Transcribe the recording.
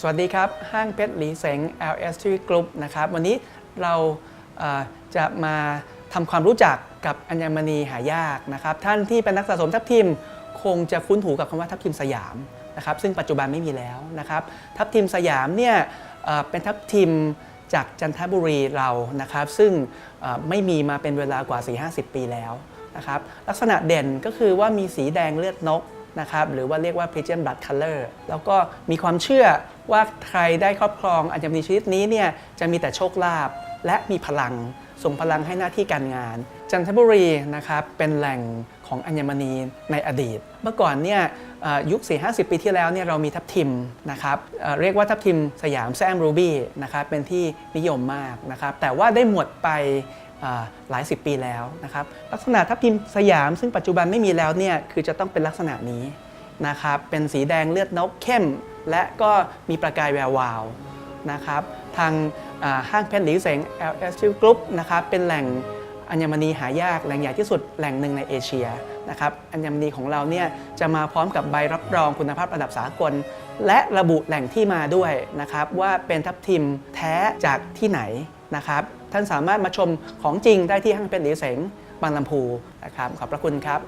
สวัสดีครับ ห้างเพชรหลีเสง LS Group นะครับ วันนี้เราจะมาทำความรู้จักกับอัญมณีหายากนะครับ ท่านที่เป็นนักสะสมทับทิมคงจะคุ้นหูกับคำว่าทับทิมสยามนะครับซึ่งปัจจุบันไม่มีแล้วนะครับ ทับทิมสยามเนี่ยเป็นทับทิมจากจันทบุรีเรานะครับ ซึ่งไม่มีมาเป็นเวลากว่า 4-50 ปีแล้วนะครับ ลักษณะเด่นก็คือว่ามีสีแดงเลือดนก นะครับหรือว่าเรียกว่า Pigeon Blood Color แล้วก็มีความเชื่อว่าใครได้ครอบครองอัญมณีชนิดนี้เนี่ยจะมีแต่โชคลาภและมีพลังส่งพลังให้หน้าที่การงาน จันทบุรีนะครับเป็นแหล่งของอัญมณีในอดีต เมื่อก่อนเนี่ยยุค 4-50 ปีที่แล้วเนี่ยเรามีทับทิมนะครับเรียกว่าทับทิมสยามแซมรูบี้นะครับเป็นที่นิยมมากนะครับแต่ว่าได้หมดไป หลายสิบปีแล้วนะครับลักษณะทับทิมสยามซึ่งปัจจุบันไม่มีแล้วเนี่ยคือจะต้องเป็นลักษณะนี้นะครับเป็นสีแดงเลือดนกเข้ม และก็มีประกายแวววาวนะครับทางห้างเพชรหลีเสง LS Group นะครับเป็นแหล่งอัญมณีหายากแหล่งใหญ่ที่สุดแหล่งหนึ่งในเอเชียนะครับอัญมณีของเราเนี่ยจะมาพร้อมกับใบรับรองคุณภาพระดับสากล และระบุแหล่งที่มาด้วยนะครับว่าเป็นทับทิมแท้จากที่ไหนนะครับ ท่านสามารถมาชมของจริงได้ที่ห้างเป็นหลีเสงบางลำพูนะครับขอบพระคุณครับ